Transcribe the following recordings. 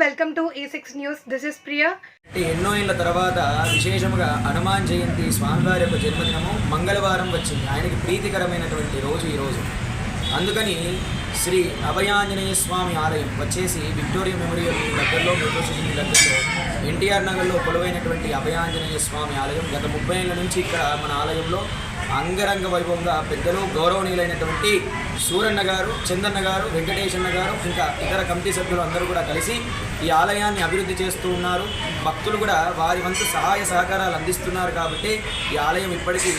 Welcome to e E six news. This is Priya ఎన్నో ఏళ్ళ తర్వాత విశేషముగా హనుమాన్ జయంతి స్వామివారి యొక్క జన్మదినము మంగళవారం వచ్చింది. ఆయనకి ప్రీతికరమైనటువంటి రోజు ఈ రోజు. అందుకని శ్రీ అభయాంజనేయ స్వామి ఆలయం వచ్చేసి విక్టోరియా మెమోరియల్ దగ్గరలో మెట్రో స్టేషన్ దగ్గరలో ఎన్టీఆర్ నగర్లో కొలువైనటువంటి అభయాంజనేయ స్వామి ఆలయం గత ముప్పై ఏళ్ళ నుంచి ఇక్కడ మన ఆలయంలో అంగరంగ వైభవంగా పెద్దలు గౌరవనీయులైనటువంటి సూరన్న గారు చందన్న గారు వెంకటేశన్న గారు ఇంకా ఇతర కమిటీ సభ్యులు అందరూ కూడా కలిసి ఈ ఆలయాన్ని అభివృద్ధి చేస్తూ ఉన్నారు. భక్తులు కూడా వారి వంతు సహాయ సహకారాలు అందిస్తున్నారు కాబట్టి ఈ ఆలయం ఇప్పటికీ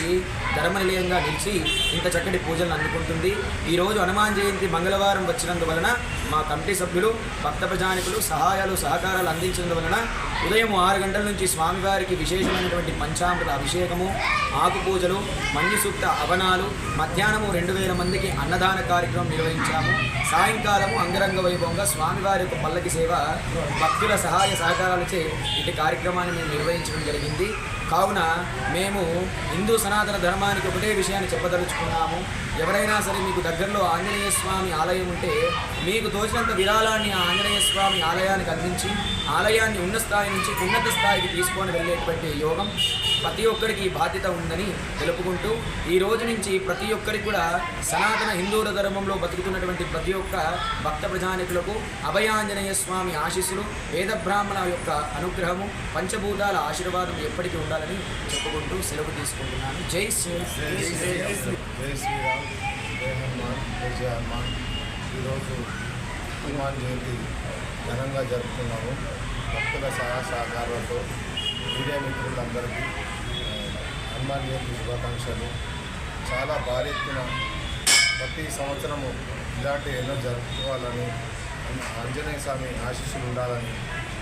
ధర్మనిలయంగా నిలిచి ఇంత చక్కటి పూజలను అందుకుంటుంది. ఈరోజు హనుమాన్ జయంతి మంగళవారం వచ్చినందువలన మా కమిటీ సభ్యులు భక్త ప్రజానికులు సహాయాలు సహకారాలు అందించినందువలన ఉదయం ఆరు గంటల నుంచి స్వామివారికి విశేషమైనటువంటి పంచామృత అభిషేకము ఆకు పూజలు మంజు అవనాలు. మధ్యాహ్నము రెండు వేల మందికి అన్నదాన కార్యక్రమం నిర్వహించాము. సాయంకాలము అంగరంగ వైభవంగా స్వామివారి యొక్క పల్లకి సేవ భక్తుల సహాయ సహకారాలచే ఇటు కార్యక్రమాన్ని మేము నిర్వహించడం జరిగింది. కావున మేము హిందూ సనాతన ధర్మానికి ఒకటే విషయాన్ని చెప్పదలుచుకున్నాము. ఎవరైనా సరే మీకు దగ్గరలో ఆంజనేయ స్వామి ఆలయం ఉంటే మీకు తోచినంత విరాళాన్ని ఆ ఆంజనేయ స్వామి ఆలయానికి అందించి ఆలయాన్ని ఉన్న స్థాయి నుంచి ఉన్నత స్థాయికి తీసుకొని వెళ్ళేటువంటి యోగం ప్రతి ఒక్కరికి బాధ్యత ఉందని తెలుపుకుంటూ ఈ రోజు నుంచి ప్రతి ఒక్కరికి కూడా సనాతన హిందువుల ధర్మంలో బతుకుతున్నటువంటి ప్రతి ఒక్క భక్త ప్రజానికులకు అభయాంజనేయ స్వామి ఆశీస్సులు వేద బ్రాహ్మణ యొక్క అనుగ్రహము పంచభూతాల ఆశీర్వాదం ఎప్పటికీ ఉండాలని చెప్పుకుంటూ సెలవు తీసుకుంటున్నాను. జై శ్రీ జై శ్రీరామ్ జై హనుమాన్. జై జై హనుమాన్. ఈరోజు హనుమాన్ జయంతి ఘనంగా జరుపుకున్నాము. భక్తుల సహాయ సహకారాలతో మీడియా మిత్రులందరికీ హనుమాన్ జయంతి శుభాకాంక్షలు. చాలా భారీ ఎత్తున ప్రతి సంవత్సరము ఇలాంటి ఎన్నో జరుపుకోవాలని ఆంజ- ఆంజనేయ స్వామి ఆశీస్సులు ఉండాలని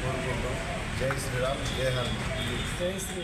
కోరుకుంటూ జై శ్రీరామ్ జై హనుమాన్ జై శ్రీ